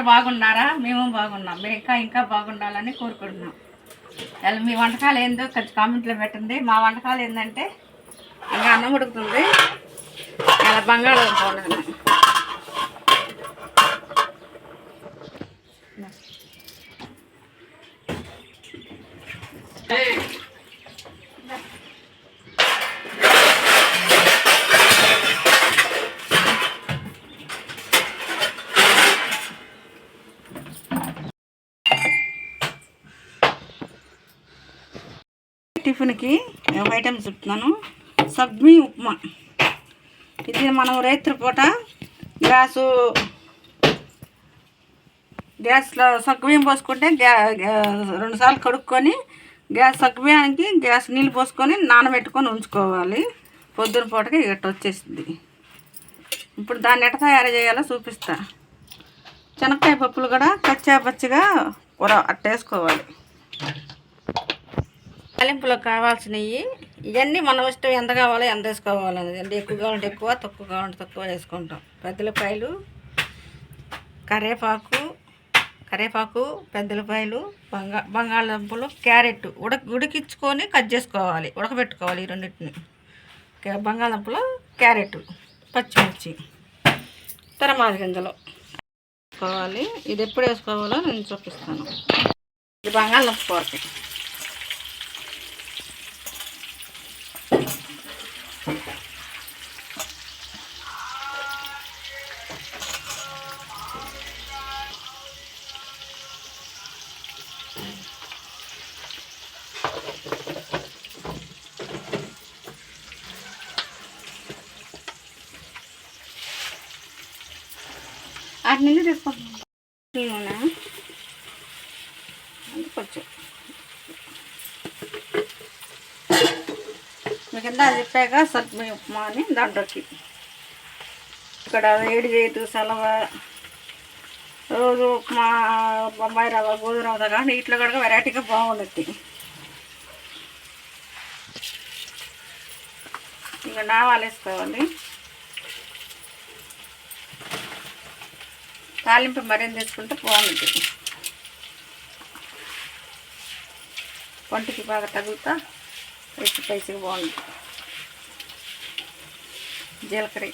అందరూ బాగున్నారా? మేము బాగున్నాం. మేము ఇంకా ఇంకా బాగుండాలని కోరుకుంటున్నాం. అలా మీ వంటకాలు ఏందో కొంచెం కామెంట్లో పెట్టండి. మా వంటకాలు ఏంటంటే ఇంకా అన్నం ఉడుకుతుంది. అలా బంగాళాదుంప సగ్మీ ఉప్మా ఇది మనం రైతు పూట గ్యాసు గ్యాస్లో సగ్మీయం పోసుకుంటే గ్యా రెండుసార్లు కడుక్కొని గ్యాస్ సగ్మీయానికి గ్యాస్ నీళ్ళు పోసుకొని నానబెట్టుకొని ఉంచుకోవాలి. పొద్దున పూటకి ఇట్ట వచ్చేసింది. ఇప్పుడు దాన్ని ఎట్ట తయారు చేయాలో చూపిస్తా. శనక్కాయ పప్పులు కూడా కచ్చా పచ్చిగా కూర అట్టేసుకోవాలి. తాలింపులో కావాల్సినవి ఇవన్నీ మన ఇష్టం ఎంత కావాలో ఎంత వేసుకోవాలి అంటే ఎక్కువ కావాలంటే ఎక్కువ తక్కువ కావాలంటే తక్కువ వేసుకుంటాం. పెద్దలపాయలు కరేపాకు కరేపాకు పెద్దలపాయలు బంగా బంగాళదుంపలు క్యారెట్ ఉడక ఉడికించుకొని కట్ చేసుకోవాలి ఉడకబెట్టుకోవాలి ఈ రెండింటిని. బంగాళదుంపలు క్యారెట్ పచ్చిమిర్చి తరమాది గింజలు వేసుకోవాలి. ఇది ఎప్పుడు వేసుకోవాలో నేను చూపిస్తాను. ఇది బంగాళదుంప కూరకి. అటు నుంచి తీసుకుంటున్నాను నూనె అది కొంచెం. మీకు కింద చెప్పాక సగ్మి ఉప్మా అని దాంట్లోకి. ఇక్కడ వేడి చేయదు సలవ. రోజు ఉప్మా బొంబాయి రవ్వ గోధుమ రవ్వ కానీ ఇట్లా కూడా వెరైటీగా బాగుండద్ది. ఇంకా నావాలు వేసుకోవాలి తాలింపు మరింత తెచ్చుకుంటే బాగుంటుంది. వంటికి బాగా తగులుతా పైసి పైసకి బాగుంటుంది. జీలకర్ర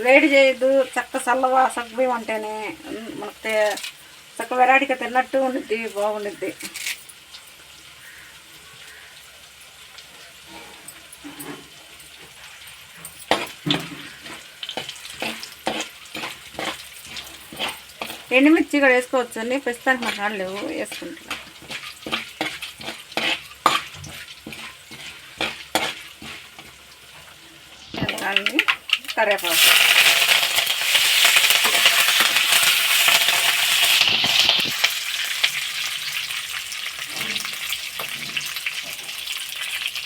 వేడి చేయొద్దు చక్క చల్లవా సగ్గుబియ్యం అంటేనే ఉమ్, మనకు చక్క వెరైటీగా తిన్నట్టు ఉండిద్ది బాగుండిద్ది. ఎండుమిర్చి కూడా వేసుకోవచ్చు అండి ప్రస్తుతానికి మాకు ఆడ లేవు వేసుకుంటున్నాను కరివేపాకు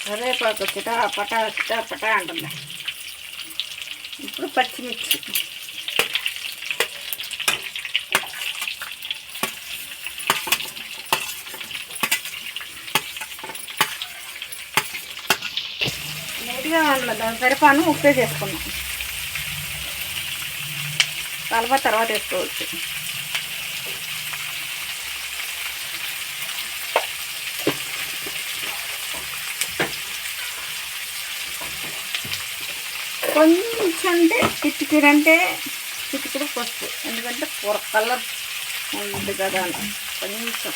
కరివేపాకు చిటా పటా చిటా పటా అంటుంది ఇప్పుడు పచ్చిమిర్చి. నీట్గా దాని సరిపాను ఉప్పే చేసుకున్నాం కలప తర్వాత వేసుకోవచ్చు. కొంచెం అంటే చిటికిడు అంటే చిటికిడు పసుపు. ఎందుకంటే కూర కలర్ ఉంది కదా కొంచెం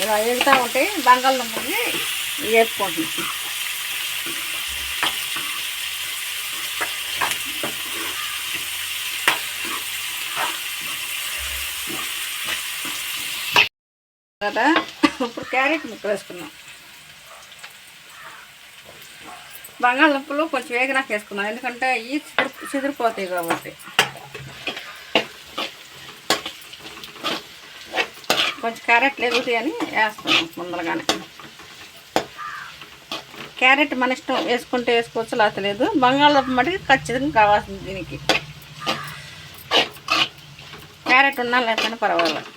ఇలా ఎగుతూ ఉంటే బంగాళదుంపని వేసుకుంటుంది కదా ఇప్పుడు క్యారెట్ ముక్కలు వేసుకున్నాం. బంగాళదుంపలు కొంచెం వేగినాక వేసుకున్నాను ఎందుకంటే ఇవి చిదిరి చిదిరిపోతాయి కాబట్టి. కొంచెం క్యారెట్లు ఎగుతాయి అని వేస్తున్నాం ముందరగానే. క్యారెట్ మన ఇష్టం వేసుకుంటే వేసుకోవచ్చు లేకపోతే లేదు. బంగాళదుంప మటుకు ఖచ్చితంగా కావాల్సింది దీనికి. క్యారెట్ ఉన్నా లేకపోయినా పర్వాలేదు.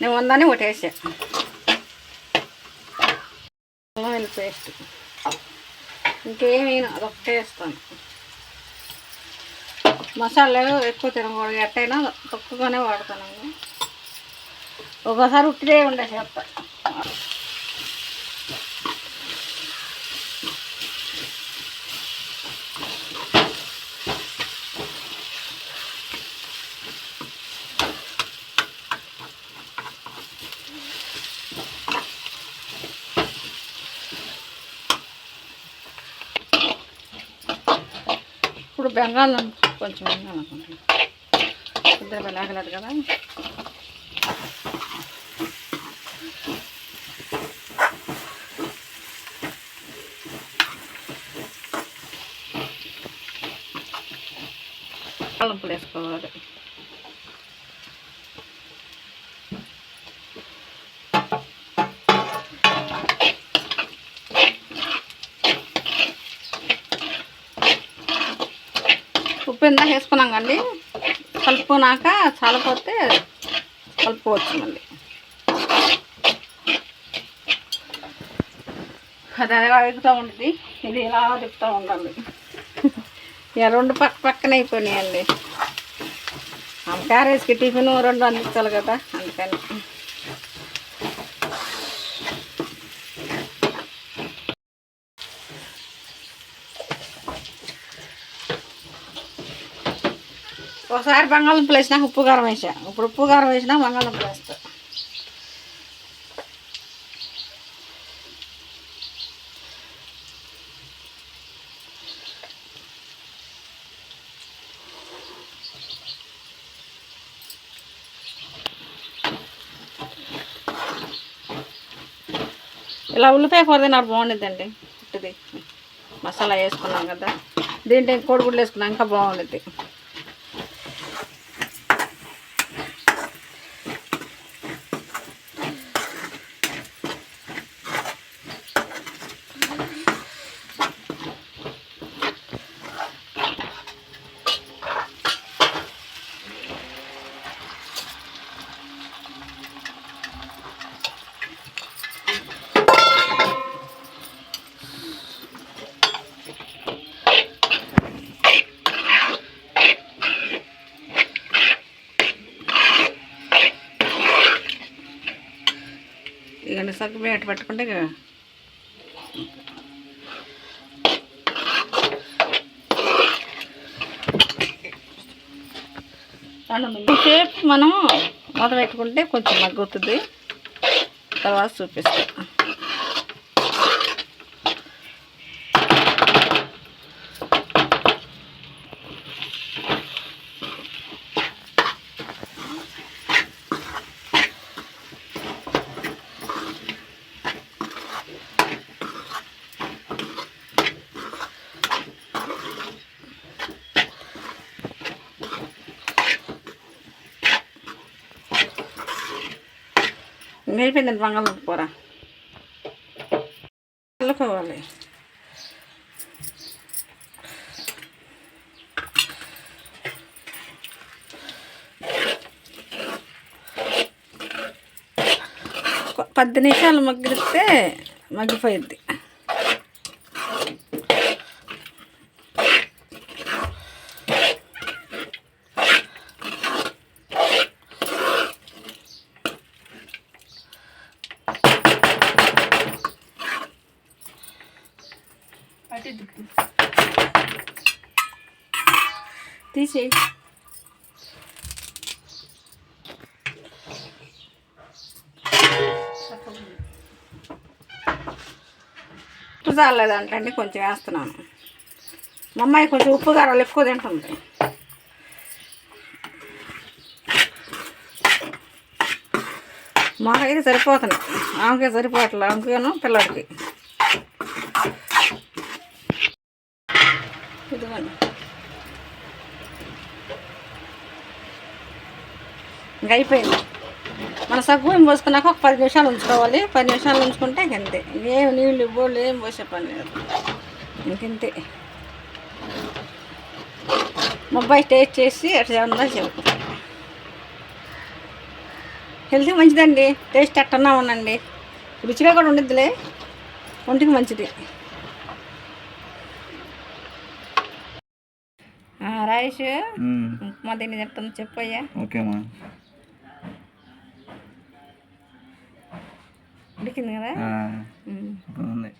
నేను ఉందని ఒకటి వేసా. వెల్లుల్లి పేస్ట్. ఇంకేమైనా అదొక్కటే వేస్తాను. మసాలాలు ఎక్కువ తినకూడదు ఎట్టయినా తక్కువగానే వాడతాను ఒకసారి ఉట్టిదే ఉండే చేస్తా బెంగాళం కొంచెం వేయాలనుకుంటున్నాను ఇద్దరు వెళ్ళగలదు కదా కలుపులు వేసుకోవాలి ఉప్పు ఇందా వేసుకున్నాం కండి కలుపుకున్నాక చాలపోతే కలుపుకోవచ్చు మళ్ళీ. అది అలా ఎగుతూ ఉంటుంది ఇది ఇలా తిప్పుతూ ఉండాలి. ఇక రెండు పక్క పక్కన అయిపోయినాయండి. ఆ క్యారేజ్కి టిఫిన్ రెండు అందించాలి కదా అందుకని. ఒకసారి బంగాళదుంపలు వేసినాక ఉప్పు కారం వేసా. ఇప్పుడు ఉప్పు కారం వేసినా బంగాళదుంపలు వేస్తా. ఇలా ఉల్లిపాయ కూర తిన్నారు బాగుండిద్దండి. పుట్టిది మసాలా వేసుకున్నాం కదా. దీంట్లో కోడిగుడ్లు వేసుకున్నాం ఇంకా బాగుండిద్ది ఇక సగ్గు బేట పట్టుకుంటే సేపు మనం మొదలు పెట్టుకుంటే కొంచెం మగ్గుతుంది. తర్వాత చూపిస్తాం. నేర్పిందండి బంగాళదుంప కూర చల్లుకోవాలి. ఒక పది నిమిషాలు మగ్గిస్తే మగ్గిపోయిద్ది. తీసేయి ఉప్పు కొంచెం వేస్తున్నాను. మా అమ్మాయి కొంచెం ఉప్పు కారాలు ఎక్కువ తింటుంది. మాకైతే సరిపోతున్నాయి ఆమెకే సరిపోవట్లే ఆమెకేను పిల్లడికి ఇంకా అయిపోయింది. మన సగ్గు పోసుకున్నాక ఒక పది నిమిషాలు ఉంచుకోవాలి. పది నిమిషాలు ఉంచుకుంటే ఇంక అంతే. ఏం నీళ్ళు బోళ్ళు ఏం పోసే పని లేదు. ఇంకంతే మొబ్బాయి టేస్ట్ చేసి ఎట్లా ఉందో చెప్పు. హెల్త్కి మంచిదండి. టేస్ట్ ఎట్టన్నా ఉండండి. రుచిగా కూడా ఉండిద్దిలే. ఒంటికి మంచిది. రాయేష్ ఉప్మా తిని చెప్తాను చెప్పయ్యా ఓకేమ్మా ఉడికింది కదా? ఉమ్. ఉంది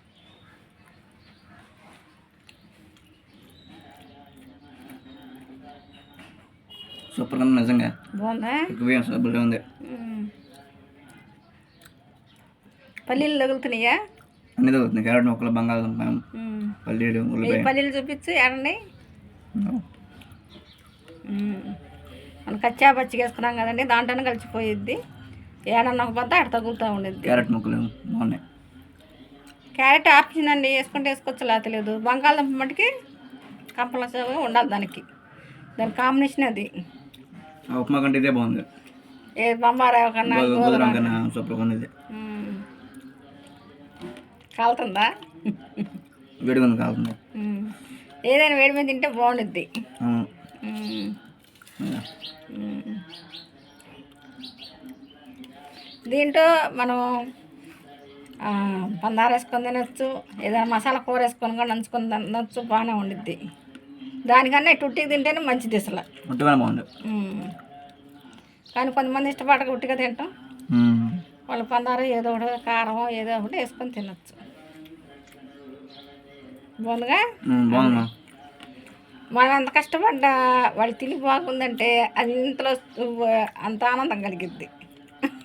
సూపర్గా ఉంది నిజంగా. బాగుందా? సూపర్గా ఉంది. పల్లీలు తగులుతున్నాయా? అన్ని తగ్గుతుంది క్యారెట్ మొక్కలు బంగాళదుంప. పల్లీలు ఉల్లిపాయ. పల్లీలు చూపించు ఏడండి? మనం కచ్చా పచ్చిగా వేసుకున్నాం కదండి దాంట్లోనే కలిసిపోయిద్ది. ఏడన్నా ఒక బద్ద ఆడ తగులుతూ ఉండిద్ది క్యారెట్ ముక్కలు బాగున్నాయి క్యారెట్ ఆప్షన్ అండి వేసుకుంటే వేసుకోవచ్చు లా తెలియదు బంగాళదుంప మటుకి కంపల్సరీగా ఉండాలి దానికి. దాని కాంబినేషన్ అది. ఉప్మా కంటే ఇదే బాగుంది. ఏ బొమ్మారావు కన్నా గోధుమ కన్నా. సూపర్గా ఉంది. కాలుతుందా? వేడిగా కాలుతుంది. ఏదైనా వేడి మీద తింటే బాగుండిద్ది. దీంట్లో మనం ఆ, పందారు వేసుకొని తినొచ్చు ఏదైనా మసాలా కూర వేసుకొని కూడా నంచుకొని తినొచ్చు బాగానే ఉండిద్ది. దానికన్నా ఇటు ఉట్టికి తింటేనే మంచిది అసలు. కానీ కొంతమంది ఇష్టపడక ఉట్టిగా తింటాం. వాళ్ళ పందారు ఏదో ఒకటి కారం ఏదో ఒకటి వేసుకొని తినొచ్చు. బాగుందిగా? మనం ఎంత కష్టపడ్డా వాళ్ళు తిని బాగుందంటే అది ఇంతలో అంత ఆనందం కలిగిద్ది.